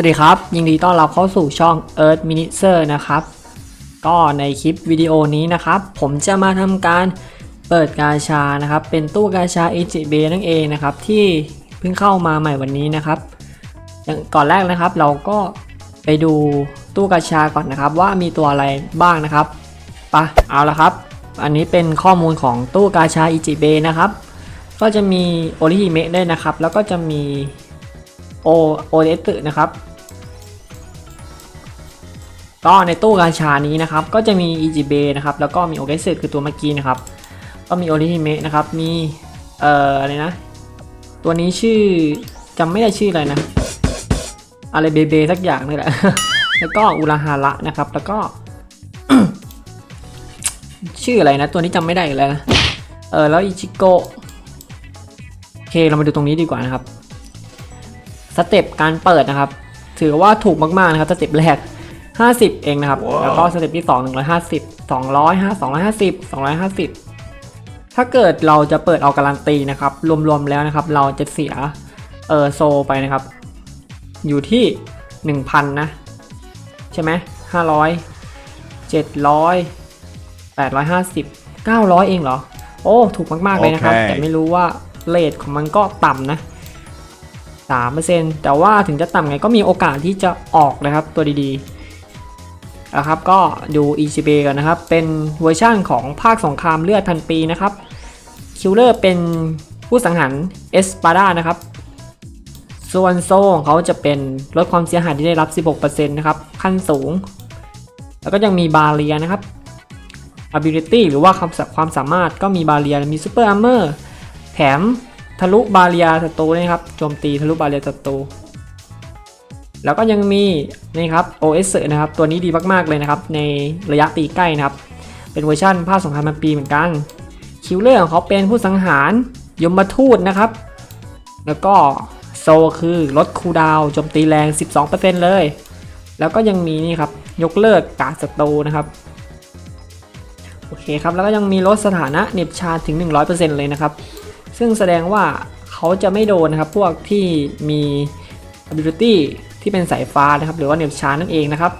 วัสดีครับ ยินดีต้อนรับเข้าสู่ช่อง Earth m i n i s e r นะครับ ก็ในคลิปวิดีโอนี้นะครับ ผมจะมาทำการเปิดกาชานะครับ เป็นตู้กาชา AJB นั่นเองนะครับ ที่เพิ่งเข้ามาใหม่วันนี้นะครับอย่างก่อนแรกนะครับเราก็ไปดูตู้กาชาก่อนนะครับ ว่ามีตัวอะไรบ้างนะครับไปะเอาละครับ อันนี้เป็นข้อมูลของตู้กาชา EJB นะครับ ก็จะมีโอริฮิเมะด้วยนะครับ แล้วก็จะมีโอโอเดตนะครับ ก็ในตู้กาชานี้นะครับก็จะมี EGB นะครับแล้วก็มีโอเกสึคือตัวเมื่อกี้นะครับก็มีโอริฮิเมะนะครับมีเอ่ออะไรนะตัวนี้ชื่อจำไม่ได้ชื่ออะไรนะอะไรเบเบสักอย่างนี่แหละแล้วก็อุราฮาระนะครับ แล้วก็ ชื่ออะไรนะ ตัวนี้จำไม่ได้อีกแล้วนะเออแล้วอิจิโกโอเคเรามาดูตรงนี้ดีกว่านะครับสเต็ปการเปิดนะครับ ถือว่าถูกมากๆนะครับสเต็ปแรก 50 เองนะครับแล้วก็สเต็ปที่ 2 150 200 250 250 ถ้าเกิดเราจะเปิดเอาการันตีนะครับ รวมๆแล้วนะครับ เราจะเสียเออโซไปนะครับ อยู่ที่ 1,000 นะ ใช่ไหม500 700 850 900 เองเหรอ โอ้ ถูกมาก ๆ เลยนะครับโอเคแต่ไม่รู้ว่าเลทของมันก็ต่ำนะ3%แต่ว่าถึงจะต่ำไงก็มีโอกาสที่จะออกนะครับตัวดีๆ นะครับก็ดู ECB กันนะครับ เป็นเวอร์ชั่นของภาคสงครามเลือดพันปีนะครับคิลเลอร์เป็นผู้สังหารเอสปาดานะครับ ส่วนโซ่ของเขาจะเป็นลดความเสียหายที่ได้รับ 16%นะครับขั้นสูง แล้วก็ยังมีบาเรียนะครับ ability หรือว่าความสาความสามารถก็มีบาเรียมี super armor แถมทะลุบาเรียศัตรูด้วยนะครับโจมตีทะลุบาเรียศัตรู แล้วก็ยังมีนี่ครับ OS นะครับ ตัวนี้ดีมากๆเลยนะครับ ในระยะตีใกล้นะครับ เป็นเวอร์ชันภาคสงครามพันปีเหมือนกันคิวเลอร์ของเขาเป็นผู้สังหารยมทูตนะครับ แล้วก็โซคือลดคูดาวโจมตีแรง 12%เลย แล้วก็ยังมีนี่ครับ ยกเลิกการศัตรูนะครับ โอเคครับ แล้วก็ยังมีลดสถานะเน็บชาถึง 100%เลยนะครับ ซึ่งแสดงว่าเขาจะไม่โดนนะครับ พวกที่มี ability ที่เป็นสายฟ้านะครับหรือว่าเน็บชาร์นั่นเองนะครับ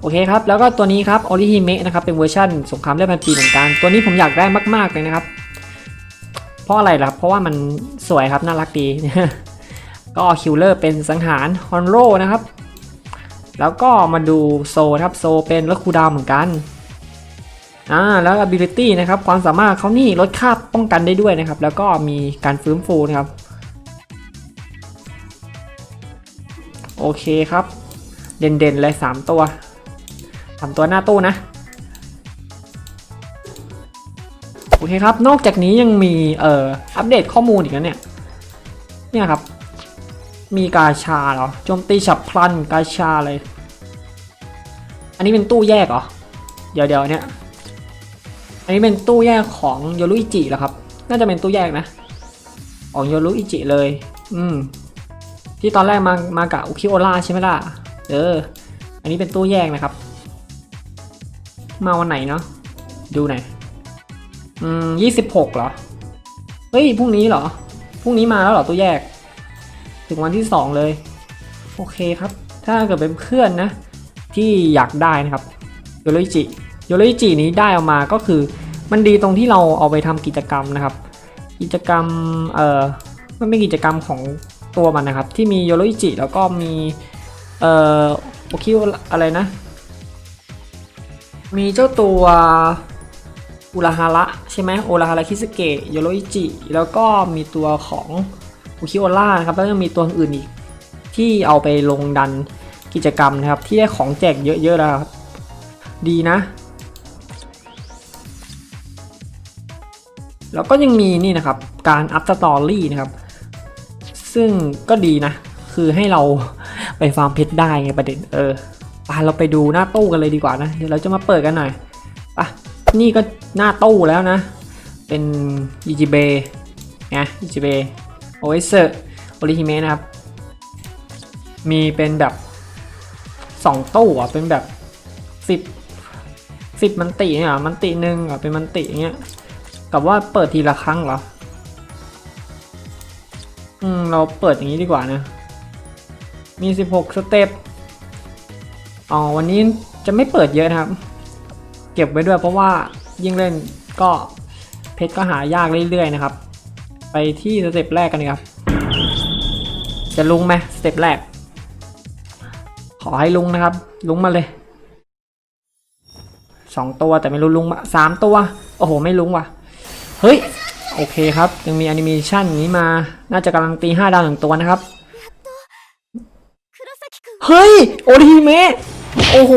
โอเคครับแล้วก็ตัวนี้ครับออริฮิเมะนะครับเป็นเวอร์ชันสงครามเลือดพันปีเหมือนกัน ตัวนี้ผมอยากได้มาก ๆ เลยนะครับ เพราะอะไรล่ะครับเพราะว่ามันสวยครับน่ารักดี ก็คิลเลอร์เป็นสังหารฮอนโรนะครับ แล้วก็มาดูโซครับโซเป็นลดคูดาวเหมือนกันอ่าแล้ว ability นะครับความสามารถเขานี่ลดค่าป้องกันได้ด้วยนะครับ แล้วก็มีการฟื้นฟูนะครับ โอเคครับ เด่นๆเลย3ตัวสามตัวหน้าตู้นะ โอเคครับ นอกจากนี้ยังมีเอ่ออัปเดตข้อมูลอีกนะเนี่ย เนี่ยครับ มีกาชาเหรอโจมตีฉับพลันกาชาเลย อันนี้เป็นตู้แยกเหรอ เดี๋ยวเดี๋ยวเนี่ย อันนี้เป็นตู้แยกของโยรุอิจิแล้วครับ น่าจะเป็นตู้แยกนะ ของโยรุอิจิเลย อืม ที่ตอนแรกมามากับอุคิโอล่าใช่ไหมล่ะ เออ อันนี้เป็นตู้แยกนะครับ มาวันไหนเนาะ ดูหน่อย อืมยี่สิบหกเหรอ เฮ้ย พรุ่งนี้เหรอ พรุ่งนี้มาแล้วเหรอตู้แยก ถึงวันที่สองเลย โอเคครับ ถ้าเกิดเป็นเพื่อนนะ ที่อยากได้นะครับ โยรุจิ โยริจินี้ได้ออกมาก็คือ มันดีตรงที่เราเอาไปทำกิจกรรมนะครับ กิจกรรม เอ่อ มันเป็นกิจกรรมของ ตัวมันนะครับ ที่มีโยโรอิจิแล้วก็มีเอ่อโอคิวอะไรนะ มีเจ้าตัวอุราฮาระใช่ไหมโอราฮาระคิสเกะโยโรอิจิแล้วก็มีตัวของอุคิโอล่านะครับแล้วยังมีตัวอื่นอีกที่เอาไปลงดันกิจกรรมนะครับ ที่ได้ของแจกเยอะๆแล้วครับดีนะ แล้วก็ยังมีนี่นะครับ การอัพสตอรี่นะครับ ซึ่งก็ดีนะ คือให้เราไปฟาร์มเพชรได้ไงประเด็นเออไปเราไปดูหน้าตู้กันเลยดีกว่านะ เดี๋ยวเราจะมาเปิดกันหน่อยอะนี่ก็หน้าตู้แล้วนะ เป็น EGB ไง EGB o i s e r o r i h i m e นะครับ มีเป็นแบบ 2 ตู้อะ เป็นแบบ 10 10 มันติเนี่ยมันติหนึ่งอะ เป็นมันติอย่างเงี้ย กับว่าเปิดทีละครั้งเหรอ อืม เราเปิดอย่างนี้ดีกว่านะ มี 16 สเต็ป อ๋อ วันนี้จะไม่เปิดเยอะนะครับ เก็บไว้ด้วยเพราะว่ายิ่งเล่นก็เพชรก็หายากเรื่อยๆนะครับ ไปที่สเต็ปแรกกันเลยครับ จะลุงไหมสเต็ปแรก ขอให้ลุงนะครับ ลุงมาเลย สองตัวแต่ไม่รู้ลุงมาสามตัว โอ้โห ไม่ลุงว่ะ เฮ้ย โอเคครับ ยังมีแอนิเมชันนี้มา น่าจะกำลังตีห้าดาวหนึ่งตัวนะครับ เฮ้ย โอทีเมะโอ้โห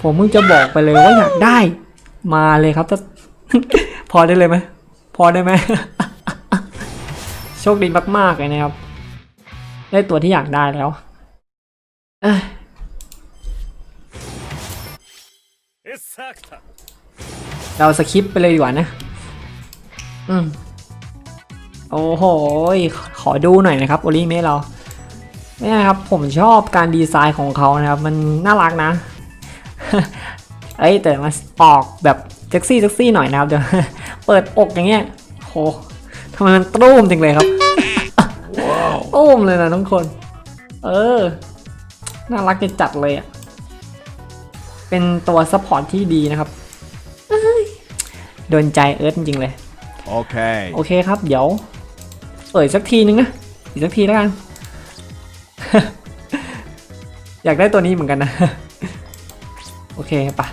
ผมเพิ่งจะบอกไปเลยว่าอยากได้ มาเลยครับจะพอได้เลยไหม พอได้ไหม โชคดีมากๆเลยนะครับ ได้ตัวที่อยากได้แล้วเราสคริปไปเลยดีกว่านะ อืมโอ้โหยขอดูหน่อยนะครับโอริเมะเราเนี่ยครับ ผมชอบการดีไซน์ของเขานะครับ มันน่ารักนะ เอ้ย แต่มาออกแบบเซ็กซี่เซ็กซี่หน่อยนะครับเดี๋ยวเปิดอกอย่างเงี้ยโหทำไมมันตู้มจริงเลยครับตู้มเลยนะทุกคน เออ น่ารักจะจัดเลยอะ เป็นตัวซัพพอร์ตที่ดีนะครับโดนใจเอิร์ธจริงๆเลย โอเค โอเคครับ เดี๋ยวเปิดสักทีนึงนะ อีกสักทีแล้วกัน อยากได้ตัวนี้เหมือนกันนะ โอเคปะ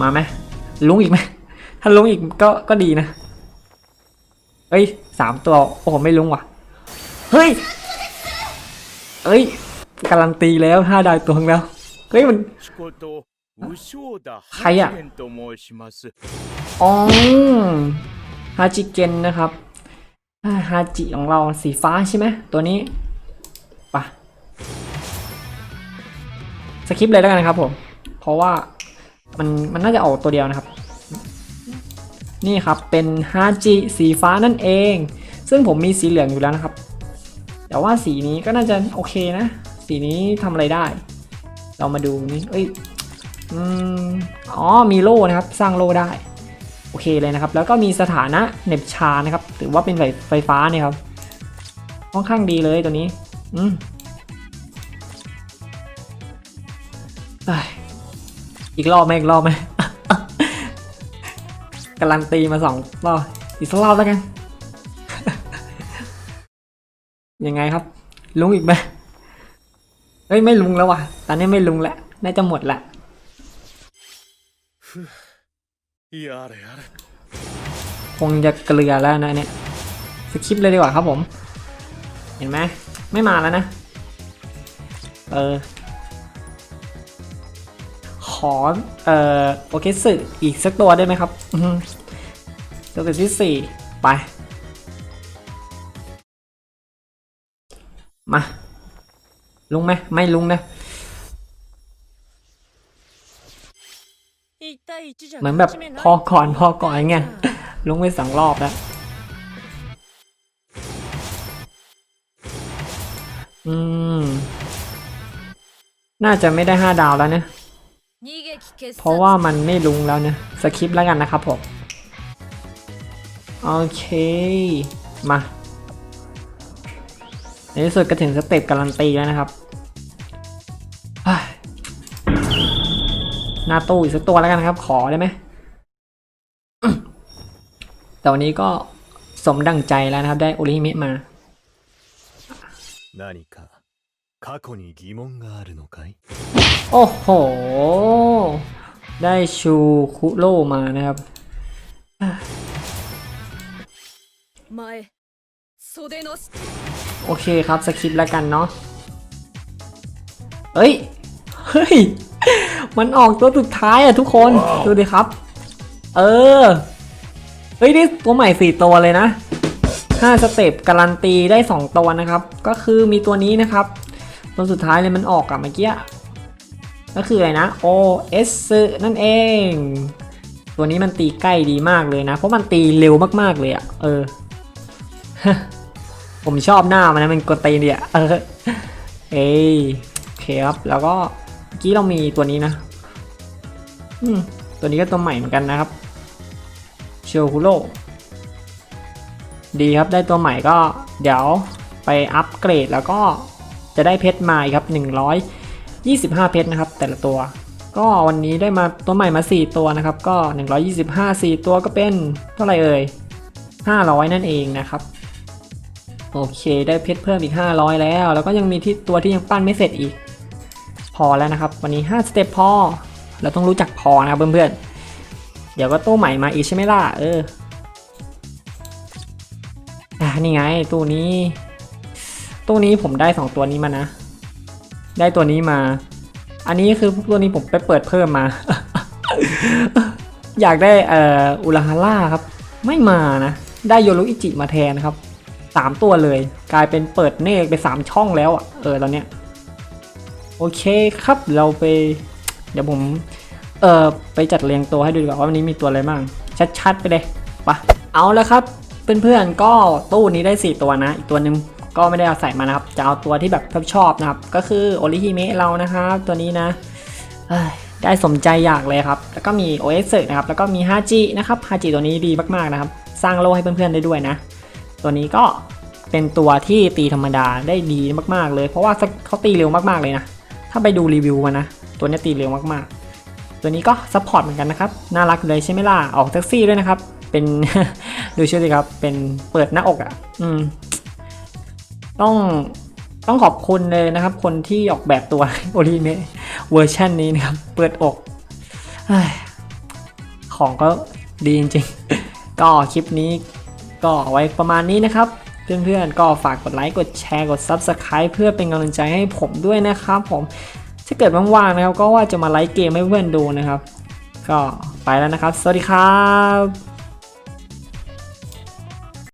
มาไหมลุงอีกไหมถ้าลุงอีกก็ก็ดีนะ เฮ้ยสามตัว โอ้ไม่ลุงว่ะ เฮ้ย เฮ้ย การันตีแล้วห้าดาวตัวแล้ว เฮ้ยมันใครอะ อ๋ฮาจิเกนนะครับฮาจิของเราสีฟ้าใช่ไหมตัวนี้ปะสคริปเลยแล้วกันครับผม เพราะว่ามันมันน่าจะออกตัวเดียวนะครับ นี่ครับเป็นฮาจิสีฟ้านั่นเอง ซึ่งผมมีสีเหลืองอยู่แล้วนะครับ แต่ว่าสีนี้ก็น่าจะโอเคนะ สีนี้ทำอะไรได้ เรามาดูนี่เอ้ยอ๋อมีโล่นะครับ สร้างโล่ได้ โอเคเลยนะครับ แล้วก็มีสถานะเหน็บชานะครับ ถือว่าเป็นไฟไฟฟ้าเนี่ยครับ ค่อนข้างดีเลยตัวนี้ อืมอีกรอบไหมอีกรอบไหมการันตีมาสองรอบอีกสักรอบแล้วกัน ยังไงครับ ลุงอีกไหมเฮ้ยไม่ลุงแล้วว่ะ ตอนนี้ไม่ลุงแล้ว น่าจะหมดละ やれやれ คงจะเกลือแล้วนะเนี่ยสคิปเลยดีกว่าครับผม เห็นไหมไม่มาแล้วนะ เออ ขอ เอ่อโอเคสึอีกสักตัวได้ไหมครับ อือฮึตัวที่สี่ไป มา ลุงไหมไม่ลุงนะ เหมือนแบบพอก่อนพอก่อนไงี้ยลุงไปสองรอบแล้วอืม น่าจะไม่ได้ห้าดาวแล้วเนะ เพราะว่ามันไม่ลุงแล้วเนะสคริปแล้วกันนะครับผม โอเค มาในที่สุดก็ถึงสเต็ปการันตีแล้วนะครับ หน้าตู้อีกสักตัวแล้วกันครับ ขอได้ไหมแต่วันนี้ก็สมดังใจแล้วนะครับ ได้โอลิมิตมาโอ้โห ได้ชูคุโรมานะครับโอเคครับสคริปต์แล้วกันเนาะเฮ้ย เฮ้ย มันออกตัวสุดท้ายอะทุกคน ดูดิครับ เออ เฮ้ย นี่ตัวใหม่สี่ตัวเลยนะห้าสเต็ปการันตีได้สองตัวนะครับ ก็คือมีตัวนี้นะครับ ตัวสุดท้ายเลยมันออกอะเมื่อกี้ ก็คืออะไรนะ OS นั่นเอง ตัวนี้มันตีใกล้ดีมากเลยนะ เพราะมันตีเร็วมากๆเลยอะเออ ผมชอบหน้ามันนะมันกดตีนเดียเออ เอ้ยโอเคครับ แล้วก็เมื่ อกี้เรามีตัวนี้นะ อืม ตัวนี้ก็ตัวใหม่เหมือนกันนะครับเชลคูโรดีครับได้ตัวใหม่ก็เดี๋ยวไปไปอัปเกรดแล้วก็จะได้เพชรมาอีกครับ 125 เพชรนะครับ แต่ละตัว ก็วันนี้ได้มาตัวใหม่มา 4 ตัวนะครับ ก็ 125 4 ตัวก็เป็นเท่าไหร่เอ่ย 500 นั่นเองนะครับ โอเค ได้เพชรเพิ่มอีก 500 แล้ว แล้วก็ยังมีที่ตัวที่ยังปั้นไม่เสร็จอีก พอแล้วนะครับ วันนี้5สเต็ปพอ เราต้องรู้จักพอนะครับเพื่อนๆ เดี๋ยวก็ตู้ใหม่มาอีกใช่ไหมล่ะ เอออะนี่ไงตู้นี้ ตู้นี้ผมได้ 2 ตัวนี้มานะ ได้ตัวนี้มา อันนี้คือตัวนี้ผมไปเปิดเพิ่มมา อยากได้เอ่ออุลาฮาร่าครับ ไม่มานะ ได้โยรุอิจิมาแทนนะครับสามตัวเลย กลายเป็นเปิดเนกไปสามช่องแล้วอะ เออตอนเนี้ย โอเคครับเราไป เดี๋ยวผมเอ่อไปจัดเรียงตัวให้ดูดีกว่าว่าวันนี้มีตัวอะไรบ้าง ชัดๆไปเลยไปะเอาแล้วครับเพื่อนๆก็ตู้นี้ได้ 4 ตัวนะ อีกตัวหนึ่งก็ไม่ได้เอาใส่มานะครับ จะเอาตัวที่แบบชอบนะครับ ก็คือโอริฮิเมะเรานะครับตัวนี้นะได้สมใจอยากเลยครับ แล้วก็มีโอเอสนะครับ แล้วก็มีฮาจินะครับฮาจิตัวนี้ดีมากๆนะครับ สร้างโลให้เพื่อนๆได้ด้วยนะ ตัวนี้ก็เป็นตัวที่ตีธรรมดาได้ดีมากๆเลย เพราะว่าเขาตีเร็วมากๆเลยนะ ถ้าไปดูรีวิวมานะ ตัวนี้ตีเร็วมากๆ ตัวนี้ก็ซัพพอร์ตเหมือนกันนะครับ น่ารักเลยใช่ไหมล่ะ ออกแท็กซี่ด้วยนะครับ เป็นดูชื่อสิครับ เป็นเปิดหน้าอกอะ่ะ อืม ต้องต้องขอบคุณเลยนะครับ คนที่ออกแบบตัวโอริเมะเวอร์ชันนี้นะครับ เปิดอกของก็ดีจริงๆ ก็คลิปนี้ก็ไว้ประมาณนี้นะครับ เพื่อนๆก็ฝากกดไลค์กดแชร์กด Subscribe เพื่อเป็นกำลังใจให้ผมด้วยนะครับผมถ้าเกิดว่างๆนะครับก็ว่าจะมาไลฟ์เกมให้เพื่อนดูนะครับ ก็ไปแล้วนะครับ สวัสดีครับ